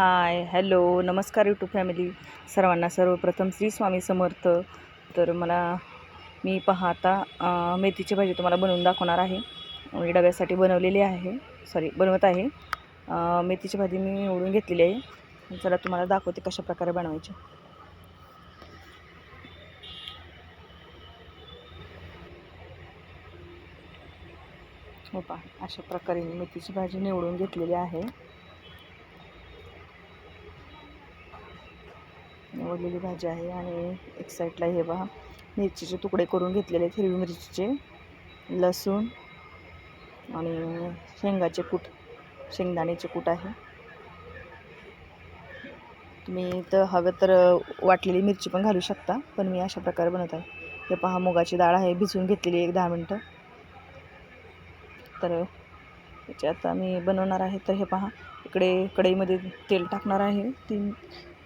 हाय hello नमस्कार YouTube family सर्वांना सर्वप्रथम श्री स्वामी समर्थ. तर मला मी पाहता मेथीची भाजी तुम्हाला बनवून दाखवणार आहे. मी डब्यासाठी बनवलेली आहे. सॉरी बनवत आहे. मेथीची भाजी मी निवडून घेतलेली आहे. चला तुम्हाला दाखवते कशा प्रकारे बनवायची. हो पहा अशा प्रकारे मी मेथीची भाजी निवडून घेतलेली आहे. निवडलेली भाजी आहे आणि एक साईडला हे पहा मिरचीचे तुकडे करून घेतलेले आहेत हिरवी मिरचीचे लसूण आणि शेंगाचे कूट शेंगदाण्याचे कूट आहे. तुम्ही तर हवं तर वाटलेली मिरची पण घालू शकता पण मी अशा प्रकारे बनवत आहे. हे पहा मुगाची डाळ आहे भिजवून घेतलेली एक दहा मिनटं. तर याचे आता मी बनवणार आहे तर हे पहा इकडे कढईमध्ये तेल टाकणार आहे तीन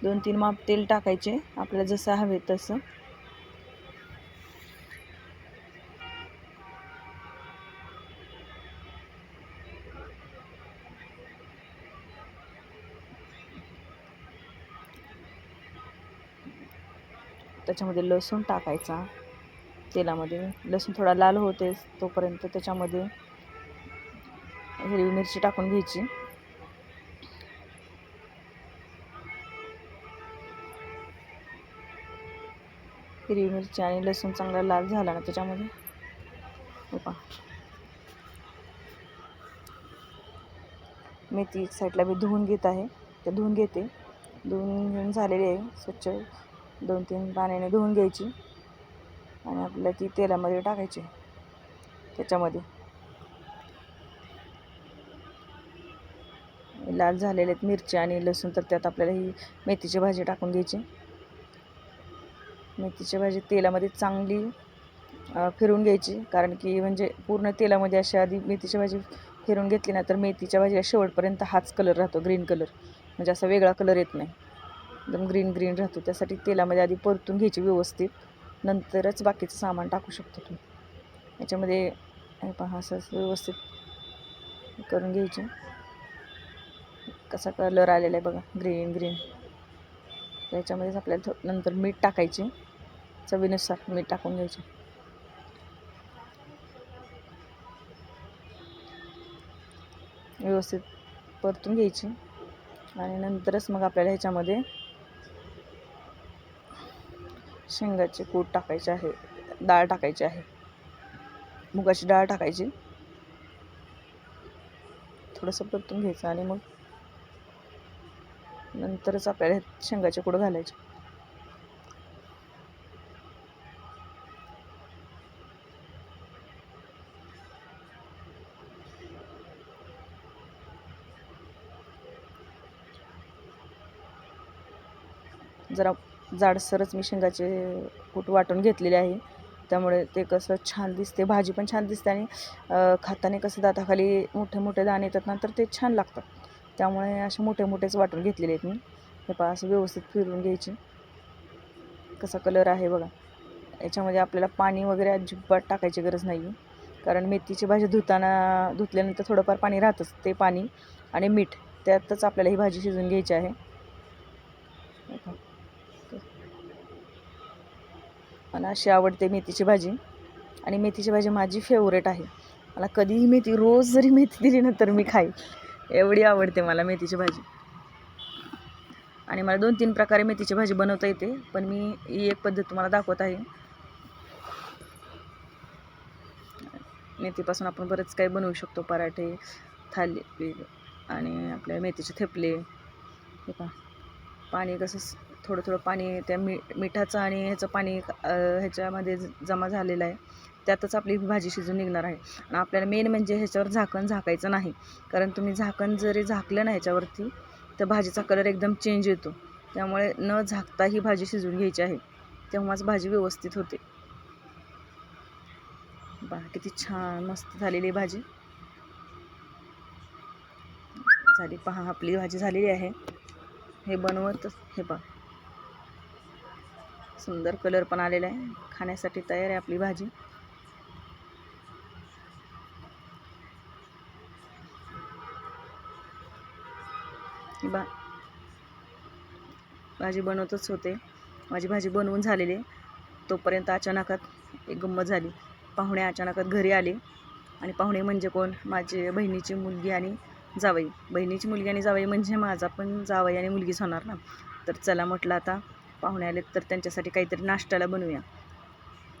दोन तीन माप तेल टाकायचे आपल्याला जसं हवे तसं. त्याच्यामध्ये लसूण टाकायचा तेलामध्ये. लसूण थोडा लाल होतेच तोपर्यंत त्याच्यामध्ये हिरवी मिरची टाकून घ्यायची. हिरवी मिरची आणि लसूण चांगला लाल झाला ना त्याच्यामध्ये. हे पहा. मेथी एक साईडला मी धुवून घेत आहे. ते धुवून घेते. धुवून घेऊन झालेली आहे स्वच्छ. दोन तीन पाण्याने धुवून घ्यायची. आणि आपल्याला ती तेलामध्ये टाकायची. त्याच्यामध्ये. लाल झालेले आहेत मिरची आणि लसूण तर त्यात आपल्याला ही मेथीची भाजी टाकून घ्यायची. मेथीची भाजी तेलामध्ये चांगली फिरून घ्यायची. कारण की म्हणजे पूर्ण तेलामध्ये अशी आधी मेथीची भाजी फिरून घेतली ना तर मेथीच्या भाजीला शेवटपर्यंत हाच कलर राहतो ग्रीन कलर म्हणजे असा वेगळा कलर येत नाही. एकदम ग्रीन ग्रीन राहतो. त्यासाठी तेलामध्ये आधी परतून घ्यायची व्यवस्थित. नंतरच बाकीचं सामान टाकू शकतो तुम्ही. याच्यामध्ये पहा असं असं व्यवस्थित करून घ्यायचे. कसा कलर आलेला आहे बघा. ग्रीन ग्रीन याच्यामध्येच आपल्याला थो नंतर मीठ टाकायचे. चवीनुसार मीठ टाकून घ्यायचे. व्यवस्थित परतून घ्यायची. आणि नंतरच मग आपल्याला ह्याच्यामध्ये शेंगाचे कूट टाकायचे आहे. डाळ टाकायची आहे. मुगाची डाळ टाकायची. थोडंसं परतून घ्यायचं आणि मग नंतरच आपल्याला शेंगाचे कुडं घालायचे. जरा जाडसरच मी शेंगाचे कूट वाटून घेतलेले आहे. त्यामुळे ते कसं छान दिसते भाजी पण छान दिसते आणि खाताने कसं दाताखाली मोठे मोठे दाणे येतात ना तर ते छान लागतात. त्यामुळे असे मोठे मोठेच वाटून घेतलेले आहेत मी. हे पहा असं व्यवस्थित फिरून घ्यायचे. कसा कलर आहे बघा. याच्यामध्ये आपल्याला पाणी वगैरे अजिबात टाकायची गरज नाही कारण मेथीची भाजी धुताना धुतल्यानंतर थोडंफार पाणी राहतंच ते पाणी आणि मीठ. त्यातच आपल्याला ही भाजी शिजवून घ्यायची आहे. मला अशी आवडते मेथीची भाजी. आणि मेथीची भाजी माझी फेवरेट आहे. मला कधीही मेथी रोज जरी मेथी दिली ना तर मी खाईल. एवढी आवडते मला मेथीची भाजी. आणि मला दोन तीन प्रकारे मेथीची भाजी बनवता येते पण मी ही एक पद्धत तुम्हाला दाखवत आहे. मेथीपासून आपण बरंच काही बनवू शकतो पराठे थाली आणि आपल्या मेथीचे थेपले. हे पहा. पाणी कसं थोडं थोडं पाणी त्या मी मिठाचं आणि ह्याचं पाणी ह्याच्यामध्ये जमा झालेलं आहे. त्यातच आपली भाजी शिजून निघणार आहे. आणि आपल्याला मेन म्हणजे ह्याच्यावर झाकण झाकायचं नाही. कारण तुम्ही झाकण जरी झाकलं ना ह्याच्यावरती तर भाजीचा कलर एकदम चेंज येतो. त्यामुळे न झाकता ही भाजी शिजवून घ्यायची आहे. तेव्हाच भाजी व्यवस्थित होते. बा किती छान मस्त झालेली आहे भाजी. झाली पहा आपली भाजी झालेली आहे. हे बनवत हे पहा. सुंदर कलर पण आलेला आहे. खाण्यासाठी तयार आहे आपली भाजी. बा भाजी बनवतच होते. माझी भाजी बनवून झालेली. आहे. तोपर्यंत अचानकात एक गंमत झाली. पाहुणे अचानकात घरी आले. आणि पाहुणे म्हणजे कोण? माझी बहिणीची मुलगी आणि जावई. बहिणीची मुलगी आणि जावई म्हणजे माझा पण जावई आणि मुलगीच होणार ना? तर चला म्हटलं आता पाहुणे आलेत तर त्यांच्यासाठी काहीतरी नाश्त्याला बनवूया.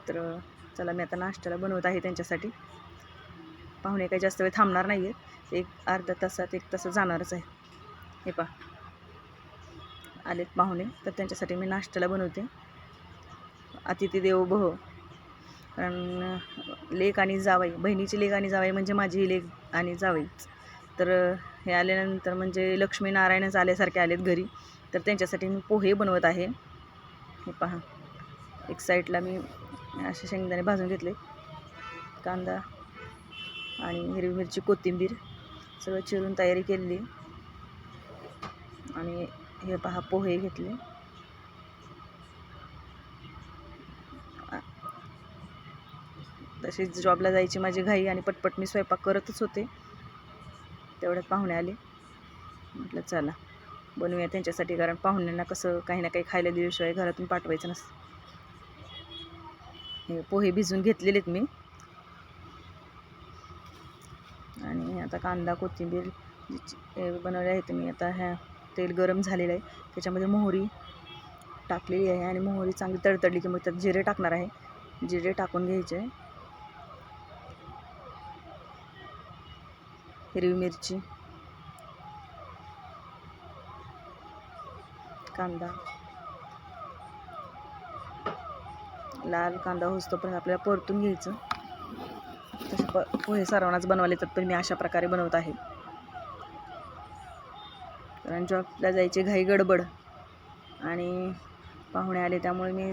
तर चला मी आता नाश्त्याला बनवत आहे त्यांच्यासाठी. पाहुणे काही जास्त वेळ थांबणार नाही आहेत एक अर्धा तासात एक तास जाणारच आहे. हे पा आलेत पाहुणे. तर त्यांच्यासाठी मी नाश्त्याला बनवते. अतिथी देवो भव. कारण लेक आणि जावई बहिणीची लेक आणि जावई म्हणजे माझी लेक आणि जावईच तर हे आल्यानंतर म्हणजे लक्ष्मीनारायणच आल्यासारखे आलेत घरी. तर त्यांच्यासाठी मी पोहे बनवत आहे. हे पहा. एक साईडला मी असे शेंगदाणे भाजून घेतले. कांदा आणि हिरवी मिरची कोथिंबीर सगळं चिरून तयारी केलेली. आणि हे पहा पोहे घेतले. तसेच तशीच जॉबला जायची माझी घाई आणि पटपट मी स्वयंपाक करतच होते. तेवढ्यात पाहुणे आले. म्हटलं चला बनवूया त्यांच्यासाठी कारण पाहुण्यांना कसं काही ना काही खायला दिल्याशिवाय घरातून पाठवायचं नसतं. हे पोहे भिजून घेतलेलेत मी. आणि आता कांदा कोथिंबीर हे बनवले आहेत मी आता ह्या तेल गरम झालेलं आहे. त्याच्यामध्ये मोहरी टाकलेली आहे आणि मोहरी चांगली तडतडली की मग त्यात जिरे टाकणार आहे. जिरे टाकून घ्यायचे. हिरवी मिरची. कांदा. लाल कांदा होतोपर्यंत आपल्याला परतून घ्यायचं. तसे प पोहे सर्वांनाच बनवायला येतात पण मी अशा प्रकारे बनवत आहे. कारण जॉबला जायची घाई गडबड. आणि पाहुणे आले त्यामुळे मी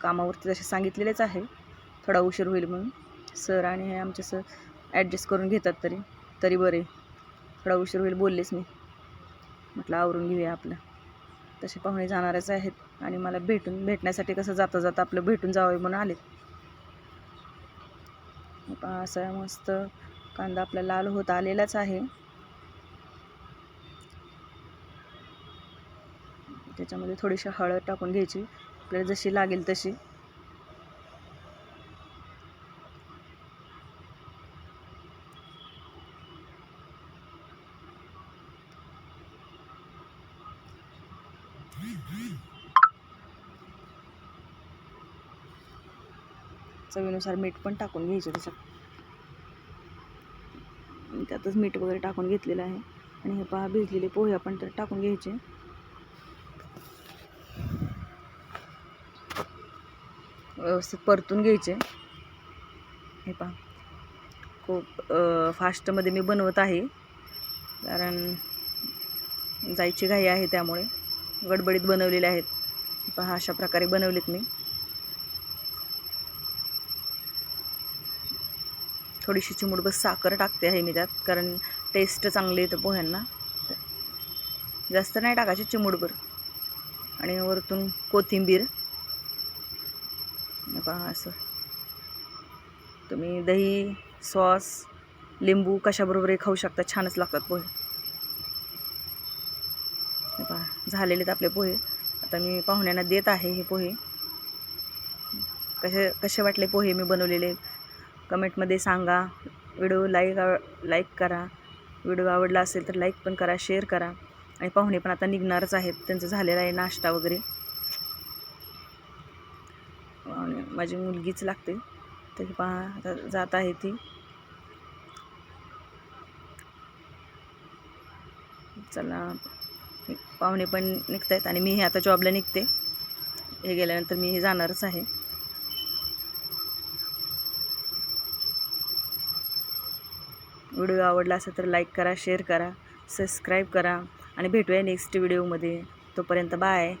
कामावरती तसे सांगितलेलेच आहे. थोडा उशीर होईल म्हणून. सर आणि हे आमचे सर ॲडजस्ट करून घेतात तरी तरी बरे. थोडा उशीर होईल बोललेच मी. म्हटलं आवरून घेऊया आपलं. तसे पाहुणे जाणारच आहेत आणि मला भेटून भेटण्यासाठी कसं जाता जाता आपलं भेटून जावं म्हणून आलेत. असा मस्त कांदा आपला लाल होत आलेलाच आहे. त्याच्यामध्ये थोडीशी हळद टाकून घ्यायची. आपल्याला जशी लागेल तशी. चवीनुसार मीठ पण टाकून घ्यायचं त्याच्यात. त्यातच मीठ वगैरे टाकून घेतलेलं आहे. आणि हे पहा भिजलेले पोहे आपण तर टाकून घ्यायचे. व्यवस्थित परतून घ्यायचे. हे पहा. खूप फास्टमध्ये मी बनवत आहे. कारण जायची घाई आहे त्यामुळे. गडबडीत बनवलेले आहेत. पहा अशा प्रकारे बनवलेत मी. थोडीशी चिमुटभर साखर टाकते आहे मी त्यात. कारण टेस्ट चांगली येतं पोह्यांना. जास्त नाही टाकायची चिमुटभर. आणि वरतून कोथिंबीर. पहा असं. तुम्ही दही सॉस लिंबू कशाबरोबरही खाऊ शकता छानच लागतात पोहे. पहा झालेले आपले पोहे. आता मी पाहुण्यांना देत आहे हे पोहे. कसे कसे वाटले पोहे मी बनवलेले? कमेंटमध्ये सांगा. व्हिडिओ लाईक लाईक करा. व्हिडिओ आवडला असेल तर लाईक पण करा शेअर करा. आणि पाहुणे पण आता निघणारच आहेत. त्यांचं झालेला आहे नाश्ता वगैरे आणि माझी मुलगीच लागते. तर पहा आता जात आहे ती. चला पाहुणे पण निघत आहेत आणि मी हे आता जॉबला निघते. हे गेल्यानंतर मी हे जाणारच आहे. व्हिडिओ आवडला असेल तर लाईक करा शेअर करा सबस्क्राईब करा आणि भेटूया नेक्स्ट व्हिडिओमध्ये तोपर्यंत बाय